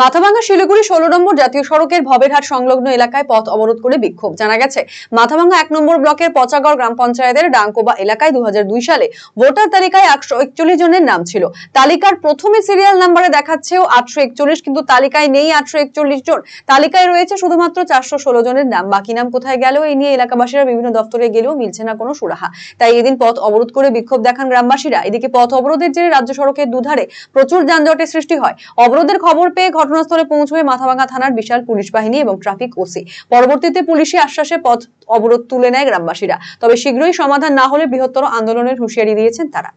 মাথাভাঙ্গা শিলিগুড়ি ষোলো নম্বর জাতীয় সড়কের ভবেরহাট সংলগ্ন এলাকায় পথ অবরোধ করে বিক্ষোভ জানা গেছে। মাথাভাঙ্গা এক নম্বর ব্লকের পচাগড় গ্রাম পঞ্চায়েতের ডাঙ্কোবা এলাকায় দু সালে ভোটার তালিকায় একশো একচল্লিশ জনের নাম ছিল। তালিকার প্রথমে সিরিয়াল নাম্বারে দেখাচ্ছেও আটশো একচল্লিশ, কিন্তু তালিকায় নেই আটশো একচল্লিশ জন। তালিকায় রয়েছে শুধুমাত্র চারশো ষোলো জনের নাম। বাকি নাম কোথায় গেল এই নিয়ে এলাকাবাসীরা বিভিন্ন দপ্তরে গেলেও মিলছে না কোনো সুরাহা। তাই এদিন পথ অবরোধ করে বিক্ষোভ দেখান গ্রামবাসীরা। এদিকে পথ অবরোধের জেরে রাজ্য সড়কের দুধারে প্রচুর যানজটের সৃষ্টি হয়। অবরোধের খবর পেয়ে ঘটনাস্থলে পৌঁছবে মাথাভাঙ্গা থানার বিশাল পুলিশ বাহিনী এবং ট্রাফিক ওসি। পরবর্তীতে পুলিশি আশ্বাসে পথ অবরোধ তুলে নেয় গ্রামবাসীরা। তবে শীঘ্রই সমাধান না হলে বৃহত্তর আন্দোলনের হুঁশিয়ারি দিয়েছেন তারা।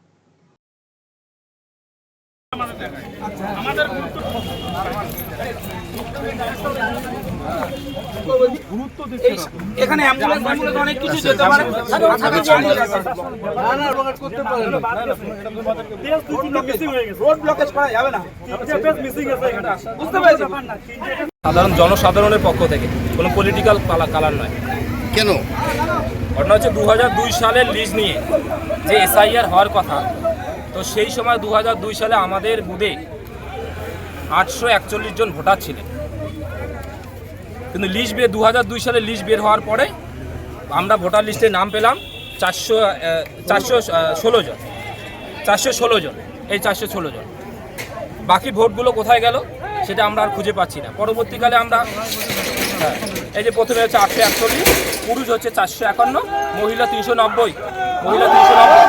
এখানে অ্যাম্বুলেন্স অ্যাম্বুলেন্স অনেক কিছু যেতে পারে। রোড ব্লকেজ করা যাবে না। বুঝতে পেরেছি। সাধারণ জনসাধারণের পক্ষ থেকে কোনো পলিটিক্যাল কালার নয়। কেন? ঘটনা হচ্ছে দু দুই সালের লিজ নিয়ে যে এসআইআর হওয়ার কথা তো সেই সময় দু হাজার দুই সালে আমাদের বুধে আটশো একচল্লিশ জন ভোটার ছিলেন। কিন্তু লিস্ট বের দু দুই সালে লিস্ট বের হওয়ার পরে আমরা ভোটার লিস্টে নাম পেলাম চারশো চারশো ষোলো জন। চারশো ষোলো জন। এই চারশো ষোলো জন। বাকি ভোটগুলো কোথায় গেল সেটা আমরা আর খুঁজে পাচ্ছি না। পরবর্তীকালে আমরা হ্যাঁ, এই যে প্রথমে হচ্ছে আটশো একচল্লিশ পুরুষ হচ্ছে চারশো একান্ন মহিলা তিনশো নব্বই। মহিলা তিনশো নব্বই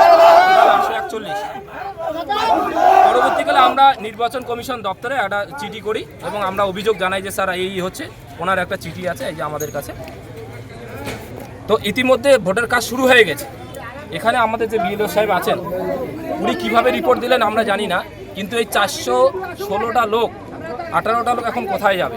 আটশো একচল্লিশ। পরবর্তীকালে আমরা নির্বাচন কমিশন দপ্তরে একটা চিঠি করি এবং আমরা অভিযোগ জানাই যে স্যার এই হচ্ছে, ওনার একটা চিঠি আছে, এই যে আমাদের কাছে। তো ইতিমধ্যে ভোটের কাজ শুরু হয়ে গেছে। এখানে আমাদের যে বিএলও সাহেব আছেন, উনি কীভাবে রিপোর্ট দিলেন আমরা জানি না, কিন্তু এই চারশো ষোলোটা লোক, আঠারোটা লোক এখন কোথায় যাবে?